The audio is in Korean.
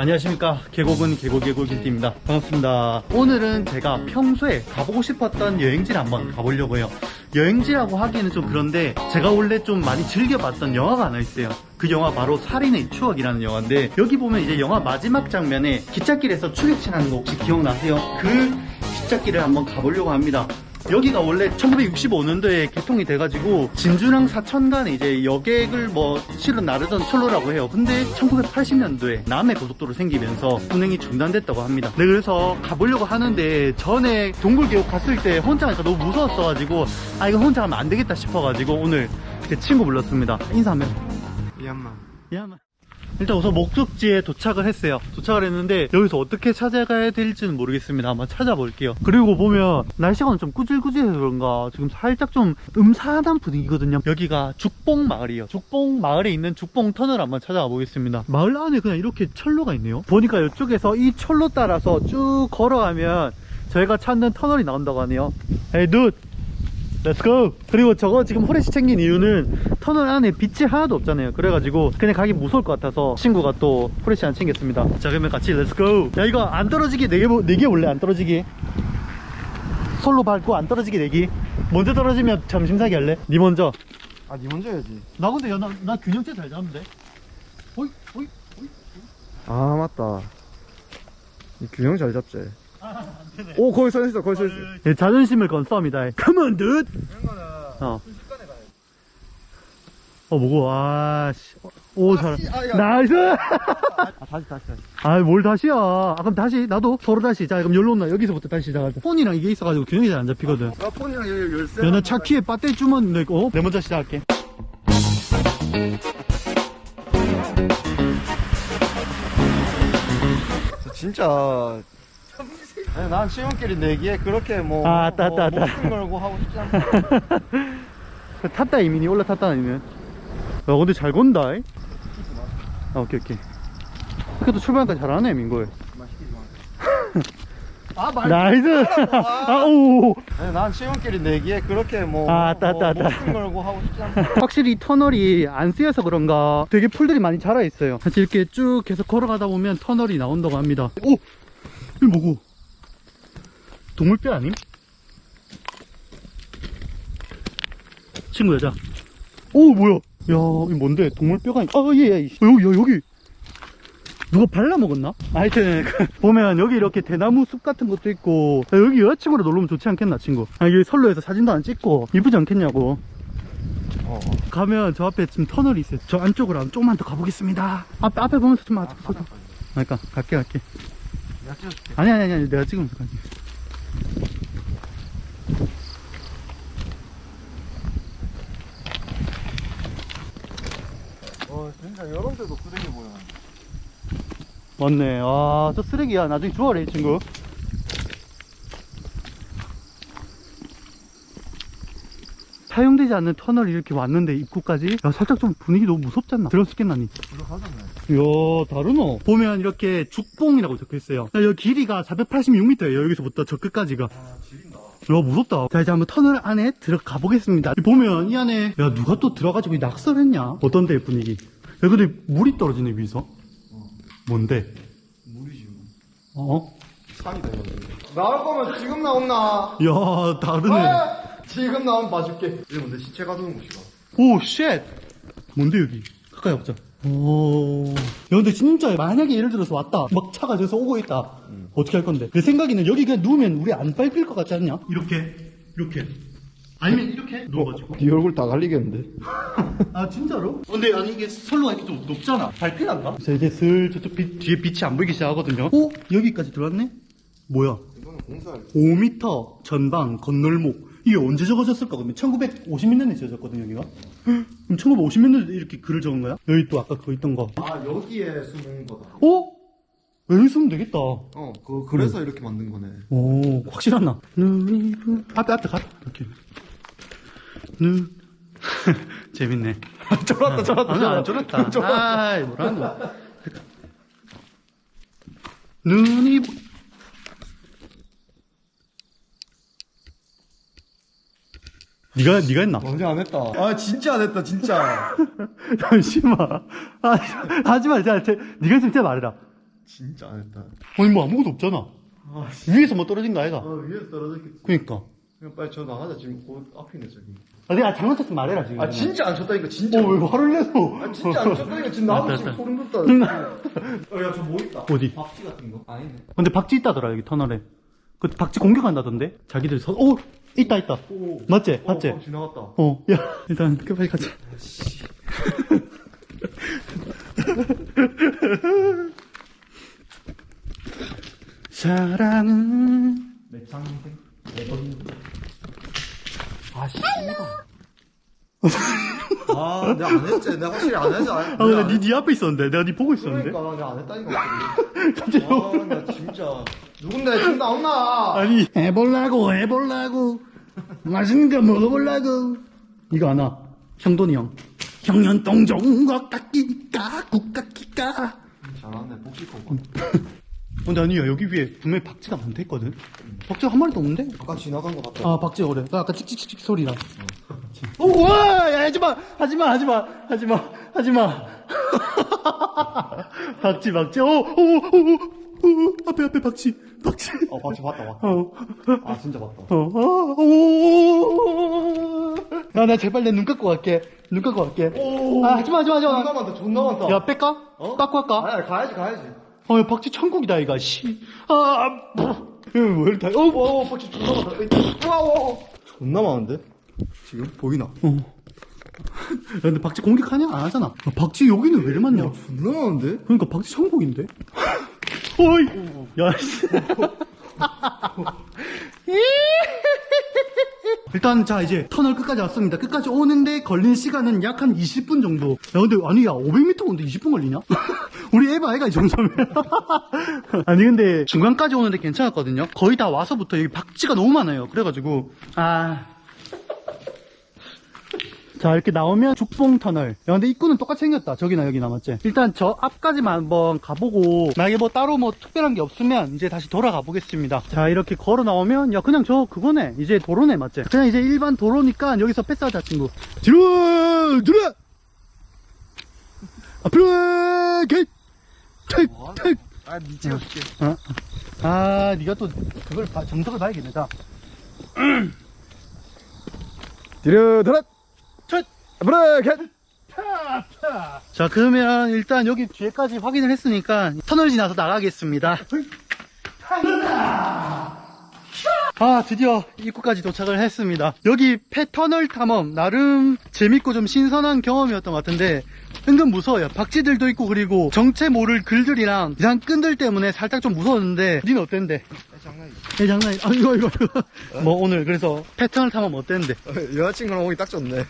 안녕하십니까. 계곡은 계곡 계곡일띠입니다. 반갑습니다. 오늘은 제가 평소에 가보고 싶었던 여행지를 한번 가보려고 해요. 여행지라고 하기에는 좀 그런데 제가 원래 좀 많이 즐겨봤던 영화가 하나 있어요. 그 영화 바로 살인의 추억이라는 영화인데 여기 보면 이제 영화 마지막 장면에 기찻길에서 추격치는 거 혹시 기억나세요? 그 기찻길을 한번 가보려고 합니다 여기가 원래 1965년도에 개통이 돼가지고 진주랑 사천 간에 이제 여객을 뭐 실은 나르던 철로라고 해요. 근데 1980년도에 남해 고속도로 생기면서 운행이 중단됐다고 합니다. 네, 그래서 가보려고 하는데 전에 동굴계곡 갔을 때 혼자 가니까 너무 무서웠어가지고 아 이거 혼자 가면 안 되겠다 싶어가지고 오늘 제 친구 불렀습니다. 인사 한번 미얀마 야만. 일단 우선 목적지에 도착을 했어요. 도착을 했는데 여기서 어떻게 찾아가야 될지는 모르겠습니다. 한번 찾아볼게요. 그리고 보면 날씨가 좀 꾸질꾸질해서 그런가 지금 살짝 좀 음산한 분위기거든요. 여기가 죽봉 마을이에요. 죽봉 마을에 있는 죽봉 터널 한번 찾아가 보겠습니다. 마을 안에 그냥 이렇게 철로가 있네요. 보니까 이쪽에서 이 철로 따라서 쭉 걸어가면 저희가 찾는 터널이 나온다고 하네요. 에이 누 렛츠고! 그리고 저거 지금 후레쉬 챙긴 이유는 터널 안에 빛이 하나도 없잖아요. 그래가지고 그냥 가기 무서울 것 같아서 친구가 또 후레쉬 안 챙겼습니다. 자, 그러면 같이 렛츠고! 야, 이거 안 떨어지기 4개, 네개 올래? 안 떨어지기? 솔로 밟고 안 떨어지기 내기 먼저 떨어지면 점심 사기 할래? 니 먼저. 아니 먼저 해야지 나 근데 야, 나, 나 균형체 잘 잡는데? 호이, 호이, 호이. 아 맞다 이 균형 잘 잡지. 오 거기 서 있어 거기 서 있어 예, 자존심을 건 싸움이다. Come on, dude! 이런 거는 어. 순식간에 가야 돼 어, 뭐고, 아, 씨. 오, 잘. 씨, 아, 야. 나이스! 아 다시 다시 다시 아, 뭘 다시야. 아, 그럼 다시, 나도 서로 다시. 자, 그럼 열로 온나. 여기서부터 다시 시작하자. 폰이랑 이게 있어가지고 균형이 잘 안 잡히거든. 나 폰이랑 열- 열쇠 연아 차 키에 배터리 주면 되고. 어? 내 먼저 시작할게. 저 진짜 아니 난 시험길이 내기에 그렇게 뭐 아, 왔다, 뭐, 왔다, 왔다. 목숨 걸고 하고 싶지 않다 탔다, 이민이. 올라탔다, 아니면. 야, 근데 잘 건다. 이. 아, 오케이, 오케이. 그래도 출발까지 잘하네, 민걸. 아 말. 나이스! 아, 오! 아니 난 시험길이 내기에 그렇게 뭐, 아, 왔다, 뭐 왔다, 왔다. 목숨 걸고 하고 싶지 않다 확실히 이 터널이 안 쓰여서 그런가 되게 풀들이 많이 자라 있어요. 사실 이렇게 쭉 계속 걸어가다 보면 터널이 나온다고 합니다. 오! 이거 뭐고? 동물뼈 아님? 친구 여자. 오, 뭐야? 야, 이거 뭔데? 동물뼈가, 아니- 아, 예, 예. 어, 여기, 야, 여기. 누가 발라먹었나? 하여튼, 그, 보면 여기 이렇게 대나무 숲 같은 것도 있고, 야, 여기 여자친구로 놀러오면 좋지 않겠나, 친구? 아, 여기 선로에서 사진도 안 찍고, 이쁘지 않겠냐고. 어, 어. 가면 저 앞에 지금 터널이 있어요. 저 안쪽으로 한번 조금만 더 가보겠습니다. 앞에, 앞에 보면서 좀 앞에 보자. 그러니까, 갈게, 갈게. 아니, 아니, 아니, 내가 찍으면서 갈게. 어 때도 쓰레기 보여 맞네. 아, 저 쓰레기야. 나중에 주워래, 이 친구. 사용되지 않는 터널이 이렇게 왔는데, 입구까지? 야, 살짝 좀 분위기 너무 무섭지 않나? 들었겠나니? 들어가잖아 이야, 다르노? 보면 이렇게 죽봉이라고 적혀 있어요. 야, 여기 길이가 486m예요. 여기서부터 저 끝까지가. 아 지린다 야, 무섭다. 자, 이제 한번 터널 안에 들어가 보겠습니다. 보면 이 안에, 야, 누가 또 들어가지고 이 낙설했냐? 어떤데, 분위기? 야, 근데 물이 떨어지네, 위에서. 뭔데? 물이지 어? 산이다 여기 나올 거면 지금 나온나 야, 다르네. 아, 지금 나오면 봐줄게 이게 뭔데 시체 가두는 곳이가 오, 쉣! 뭔데, 여기? 가까이 와보자. 오. 야, 근데 진짜 만약에 예를 들어서 왔다. 막 차가 저기서 오고 있다. 어떻게 할 건데? 내 생각에는 여기 그냥 누우면 우리 안 밟힐 것 같지 않냐? 이렇게, 이렇게. 아니면 이렇게 누워가지고. 네 얼굴 다 갈리겠는데? 아 진짜로? 근데 아니 이게 선로가 이렇게 좀 높잖아. 발길한가? 자 이제 슬 저쪽 빛, 뒤에 빛이 안 보이기 시작하거든요. 오? 여기까지 들어왔네? 뭐야? 이거는 공사할 5m 전방 건널목. 이게 언제 적어졌을까? 그러면 1950년대에 지어졌거든요 여기가. 그럼 1950년대에 이렇게 글을 적은 거야? 여기 또 아까 그거 있던 거. 아 여기에 숨은 거다. 어? 여기 쓰면 되겠다. 어 그, 그래서 이렇게 만든 거네. 오 확실하나? 눈이 부... 앞에 앞에 가. 이렇게 눈 재밌네 쫄았다 쫄았다 아니, 안 쫄았다. 아이, 뭐라는 거야. 눈이, 보- 니가, 니가 했나? 언제 안 했다 아 진짜 안 했다 진짜 잠시만. 아, 하지 마. 자, 제, 니가 했으면 진짜 말해라. 진짜 안 했다. 아니 뭐 아무것도 없잖아 아, 위에서 뭐 떨어진 거 아이가 아 위에서 떨어졌겠지. 그니까 그냥 빨리 저 나가자. 지금 곧 앞에 있네, 저기. 아, 내가 잘못했으면 말해라 지금 아, 진짜 안 쳤다니까, 진짜. 어 왜 화를 내서 아, 진짜 안 쳤다니까. 지금 나도 지금. 소름 돋다. 어, 야, 저 뭐 있다. 어디? 박쥐 같은 거? 아니네. 근데 박쥐 있다더라 여기 터널에 그 박쥐 공격한다던데 자기들 서 오! 있다 있다 오. 맞지? 어, 맞지? 어, 지나갔다. 어, 야, 일단, 그, 빨리 가자. 사랑은, 매창생? 매번. 아, 씨. 아, 내가 안 했지. 내가 확실히 안 했지. 아, 아, 나 니, 니 앞에 있었는데. 내가 니 보고 있었는데. 그러니까 내가 안 했다니까. 갑자기. 아, 나 진짜. 누군데 지금 나온나? 아니, 해볼라고, 해볼라고. 맛있는 거 먹어볼라고. 이거 아나? 형돈이 형. 형연동종과 깎기까, 국깎기까. 잘하네, 복식호가. 근데 아니야, 여기 위에 분명히 박쥐가 많다 했거든? 박쥐가 한 마리도 없는데? 아까 지나간 거 같다. 아, 박쥐 그래. 나 아까 찍찍찍찍 소리랑. 오, 와! 야, 하지 마! 하지 마! 하지 마! 하지 마! 하지 마! 박쥐, 박쥐. 오, 오, 오, 오, 오, 앞에, 앞에 박쥐. 박쥐. 어, 박쥐 봤다, 봤다. 어, 아, 진짜 봤다. 어, 어, 오. 야, 나 제발 내 눈 감고 갈게. 눈 감고 갈게. 오. 아, 하지 마, 하지 마, 하지 존나 마. 많다, 존나 많다. 야, 뺄까? 어? 깎고 할까? 아니, 가야지, 가야지. 어, 야, 박쥐 천국이다, 이거, 씨. 아, 뭐. 왜 이렇게, 어, 뭐. 와, 박쥐 존나 많다. 와, 와. 존나 많은데? 지금? 보이나? 어. 야, 근데 박쥐 공격하냐? 안 하잖아. 야, 박쥐 여기는 왜 이리 많냐? 존나 많은데? 그러니까 박쥐 천국인데? 어이! 야, 씨. 일단, 자, 이제 터널 끝까지 왔습니다. 끝까지 오는데 걸린 시간은 약 한 20분 정도. 야, 근데, 아니, 야, 500m 오는데 20분 걸리냐? 우리 에바 아이가 이 정도면. 아니, 근데 중간까지 오는데 괜찮았거든요? 거의 다 와서부터 여기 박쥐가 너무 많아요. 그래가지고, 아. 자 이렇게 나오면 죽봉 터널 야 근데 입구는 똑같이 생겼다 저기나 여기나 맞지 일단 저 앞까지만 한번 가보고 만약에 뭐 따로 뭐 특별한 게 없으면 이제 다시 돌아가 보겠습니다 자 이렇게 걸어 나오면 야 그냥 저 그거네 이제 도로네 맞지 그냥 이제 일반 도로니까 여기서 패스하자 친구 뒤로 들어 앞으로 객 택택 아, 니 찍어줄게. 어? 아, 네가 또 그걸 봐- 정석을 봐야겠네. 자, 뒤로 돌아! 첫. 브레이크! 자, 그러면 일단 여기 뒤에까지 확인을 했으니까 터널 지나서 나가겠습니다. 아, 드디어 입구까지 도착을 했습니다. 여기 폐터널 탐험, 나름 재밌고 좀 신선한 경험이었던 것 같은데, 은근 무서워요. 박쥐들도 있고, 그리고 정체 모를 글들이랑 이상 끈들 때문에 살짝 좀 무서웠는데, 니는 어땠는데? 장난이야. 이 장난이, 아, 이거, 이거, 이거. 뭐 오늘 그래서 패턴을 탐험 어땠는데? 여자친구랑 오기 딱 좋네.